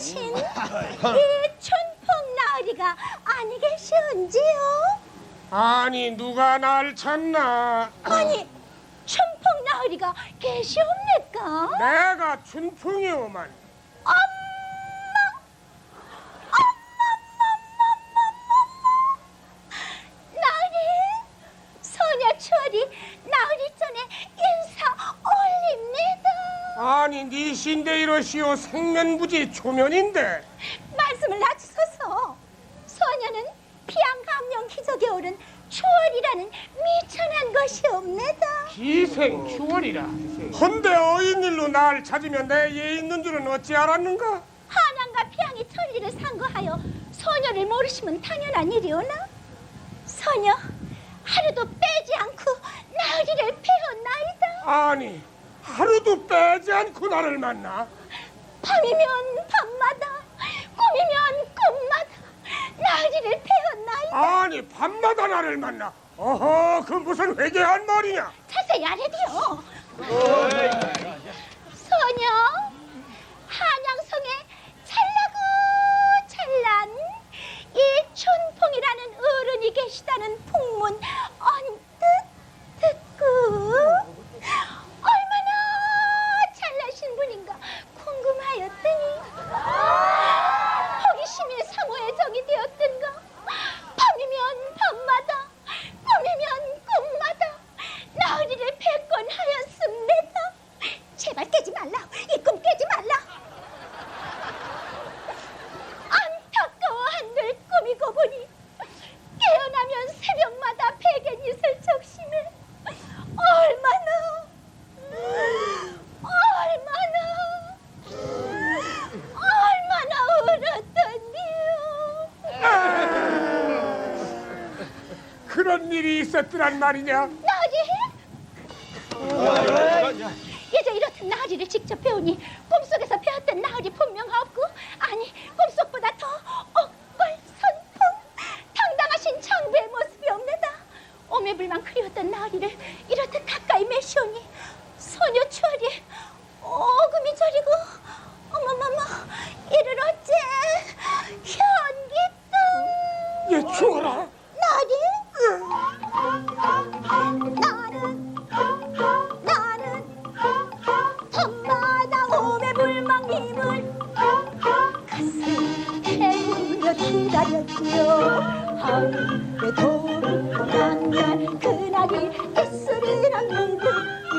내려오신 이 춘풍 나으리가 아니 계시온지요? 아니 누가 날 찾나? 아니 춘풍 나으리가 계시옵니까? 내가 춘풍이오만. 엄마! 엄마 엄마 엄마 엄마 나으리! 소녀 추월이 아니 네 신데 이러시오 생면부지 초면인데. 말씀을 낮추소서. 소녀는 피양 감령 기적에 오른 추월이라는 미천한 것이옵니다. 기생 추월이라. 헌데 어인일로 날 찾으면 내 예 있는 줄은 어찌 알았는가? 한양과 피양이 천리를 상거하여 소녀를 모르시면 당연한 일이오나 소녀 하루도 빼지 않고 나으리를 배웠나이다 아니 하루도 빼지 않고 나를 만나. 밤이면 밤마다 꿈이면 꿈마다 나으리를 배웠나이다 아니 밤마다 나를 만나. 어허 그 무슨 회개한 말이냐? 자세히 아래디요 일이 있었더란 말이냐? 나으리 이제 이렇듯 나으리를 직접 배우니 꿈속에서 배웠던 나으리 분명 없고 아니 꿈속보다 더 억벌선풍 당당하신 장부의 모습이 옵니다 오매불만 그리웠던 나으리를 이렇듯 가까이 매시오니 소녀 추월이 오금이 저리고 어머머머 이를 어째 현기뜸 얘 죽어라. 불망님을 가슴 태우며 기다렸지요. 하늘에 도를 보난 그날이 있으리란 믿음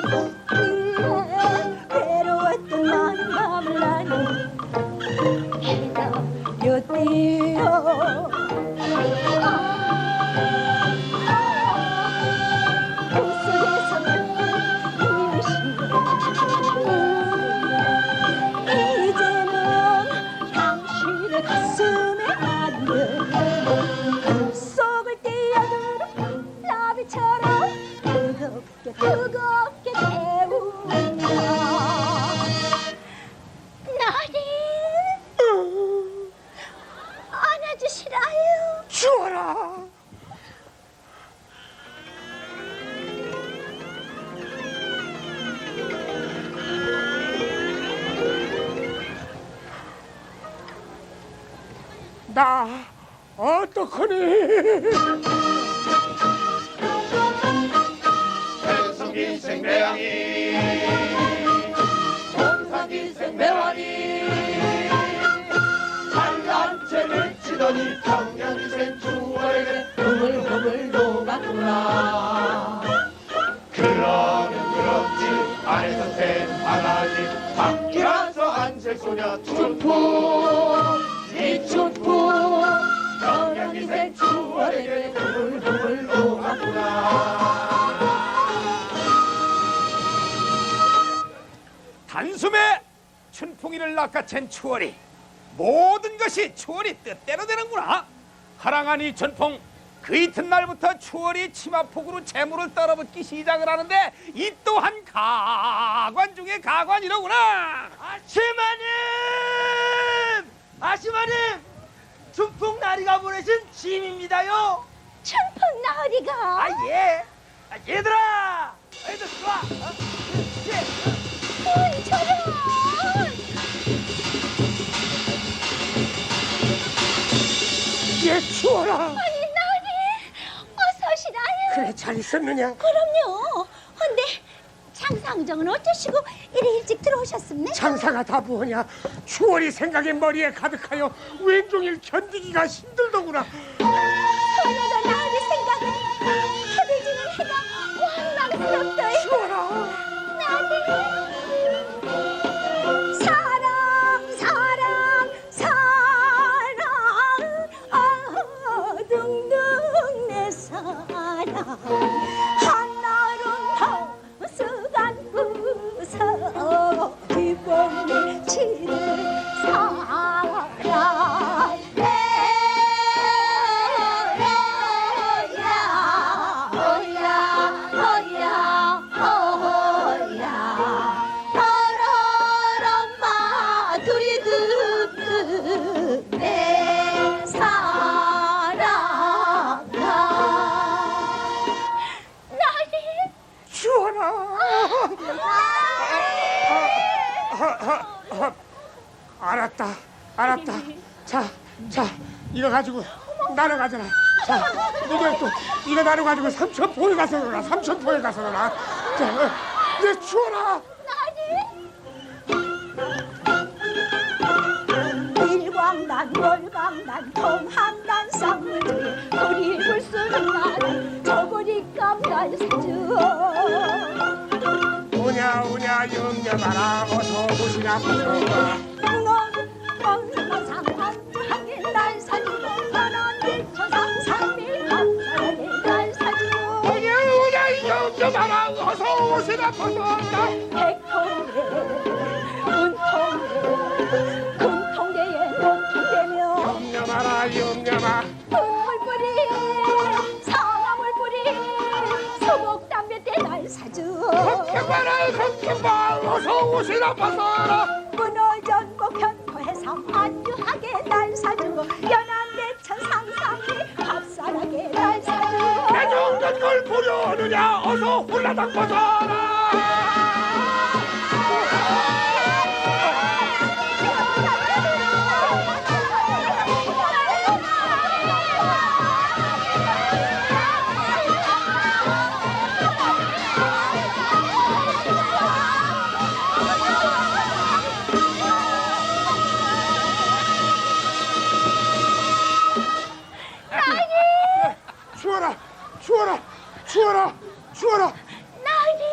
어떡하니? 성기생 매왕이. 본상기생 매왕이. 찬란 채를 치더니 평양기생 주월에 흐물흐물 녹았구나. 그러면 그렇지. 안에서 샘바라지. 밖이라서 안색소냐 춘풍. 이 춘풍 낚아챈 추월이 모든 것이 추월이 뜻대로 되는구나 하랑하니 전풍 그 이튿날부터 추월이 치마폭으로 재물을 떨어붓기 시작을 하는데 이 또한 가관 중에 가관이로구나 아시마님! 아시마님! 춘풍 나리가 보내신 짐입니다요. 춘풍 나으리가 아 예. 아, 얘들아. 얘들 좋아. 어? 예. 어이 저런 얘 추워라. 아니 나으리 어서 오시라요 그래 잘 있었느냐? 그럼요 근데 장상정은 어쩌시고 이리 일찍 들어오셨습니까? 장사가 다 뭐냐? 추월이 생각에 머리에 가득하여 왼종일 견디기가 힘들더구나. 자, 자, 이거 가지고 나눠 가져라. 자, 이거 또 이거 나눠 가지고 삼천포에 가서 놀아. 삼천포에 가서 놀아. 자, 어, 이제 추워라. 일광단 월광단 통한단 쌍물들이 우리 불수는 나는 저고리 깜단 사주 오냐 오냐 염려마라 어서 오시라 부서와. 오시라 부서와. 백통대 문통대 금통대에 논통대며 염려마라 염려마. 물뿌리 상아물뿌리 소목담배 때 날 사주 경마라 경마 어서 오시라. 문어전 내 정든 걸 보려느냐? 어서 홀라당 벗어라 추워라 추워라 추워라 나리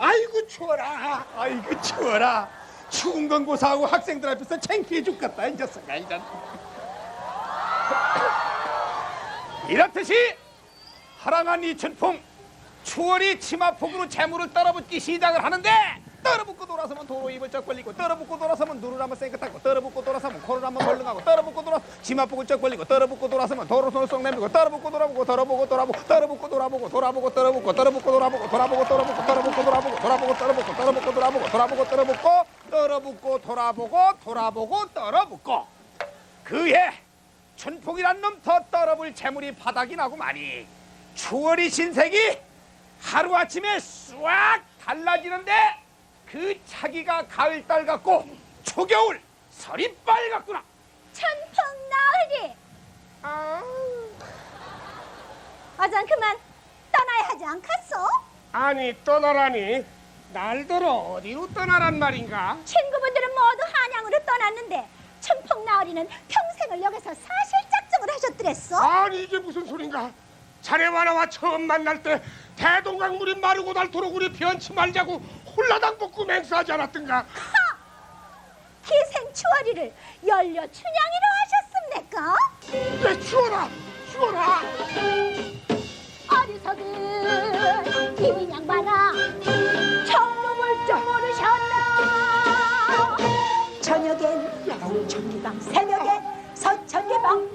아이고 추워라 아이고 추워라. 추운 건 고사하고 학생들 앞에서 창피해 죽겠다 이 녀석아 이런. 이렇듯이 하랑한 이 춘풍 추월이 치마폭으로 재물을 떨어붙기 시작을 하는데 떨어붙고 돌아서면 도로 입을 쩍 벌리고 떨어붙고 돌아서면 눈을 한번 쌩긋하고 떨어붙고 돌아서면 코를 한번 벌렁하고 떨어붙고 치마폭을 쩍 벌리고 떨어붙고 돌아서면 도로 손을 쏙 내밀고 떨어붙고 돌아보고 떨어보고 돌아보고 떨어붙고 돌아보고 돌아보고 떨어붙고 떨어붙고 돌아보고 돌아보고 떨어붙고 떨어붙고 돌아보고 돌아보고 떨어붙고 떨어붙고 돌아보고 돌아보고 떨어붙고 떨어붙고 돌아보고 돌아보고 떨어붙고 그해 춘풍이란 놈 더 떨어볼 재물이 바닥이 나고 말이 추월이 신색이 하루아침에 싹 달라지는데 그 차기가 가을달 같고 초겨울 서리빨 같구나 천풍 나으리 어전 그만 떠나야 하지 않겠소? 아니 떠나라니. 날더러 어디로 떠나란 말인가? 친구분들은 모두 한양으로 떠났는데 천풍 나으리는 평생을 여기서 사실 작정을 하셨더랬어 아니 이게 무슨 소린가? 자네와 나와 처음 만날 때 대동강물이 마르고 닳도록 우리 변치 말자고 홀라당 복구 맹세하지 않았던가 기생 추월이를 연려 춘향이로 하셨습니까? 내 추워라! 추워라! 어리석은 김인양 봐라 청놈을 좀 모르셨나? 저녁엔 홍천기방 새벽에 서천기방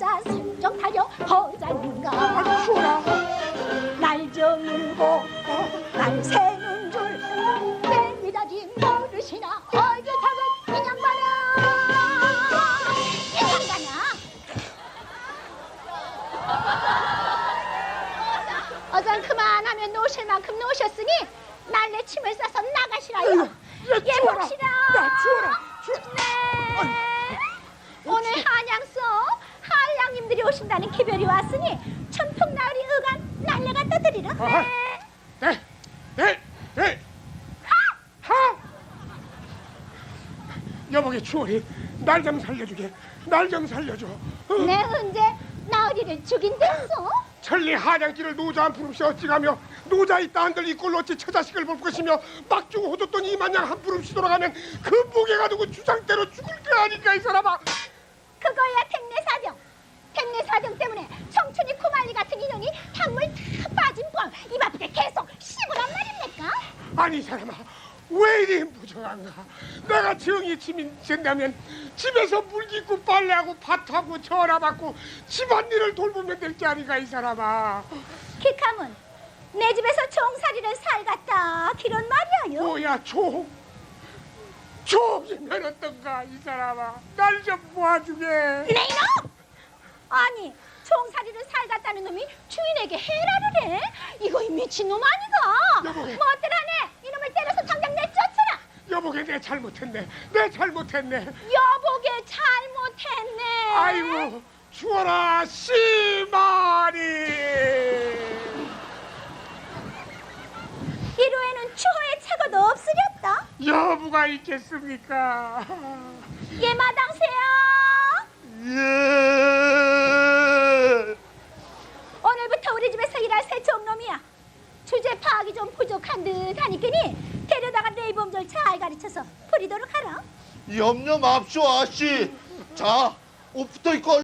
찾아 슬쩍 달려 보자는가 아주 추워라. 날 새는 줄내 미다지 모르시나 어디 다은 인양반아. 인양반아. 어전 그만하면 노실 만큼 노셨으니 날래 침을 싸서 나가시라요. 야, 예. 봅시다. 네. 오늘 한양서 한량님들이 오신다는 기별이 왔으니 천풍 나으리 의관 날려 갖다 드리라 아하. 네. 네, 네, 네. 하! 여보게 추월이 날 좀 살려주게. 날 좀 살려줘. 어? 내 언제 나으리를 죽인댔어? 천리 한양길을 노자 한 푸름씩 어찌가며 노자 있다 한들 이 꼴로 어찌 처자식을 볼 것이며 막 주고 호줬던 이만양 한 푸름씩 돌아가면 그 무게가 누구 주장대로 죽을 게 아니까 이 사람아 그거야 백내 백내사병 때문에 청춘이 구만리 같은 인연이 탕물 다 빠진 뻥입 아프게 계속 씹으란 말입니까? 아니 이 사람아 왜 이리 무정한가? 내가 정이 치민 된다면 집에서 물 깃고 빨래하고 밭하고 전화받고 집안일을 돌보면 될 게 아닌가 이 사람아. 키카문 내 집에서 종살이를 살갔다. 기런 말이야요? 뭐야 종 종이면 어떤가 이 사람아? 날 좀 모아주게. 네 이놈! 아니 종살이를 살갔다는 놈이 주인에게 해라를 해? 이거 이 미친놈 아니가? 여보. 뭐 어떠라네? 이놈을 때려서 당장 내쫓으라! 여보게 내 잘못했네. 내 잘못했네. 여보게 잘못했네. 아이고 추워라 씨마리 이로에는 추호의 착오도 없으렸다. 여부가 있겠습니까? 예 마당새야 예 오늘부터 우리 집에서 일할 새 종놈이야 주제 파악이 좀 부족한 듯 하니까니 데려다가 레이범절 잘 가르쳐서 부리도록 하라 염려 맙쇼 아씨. 자 옷부터 입고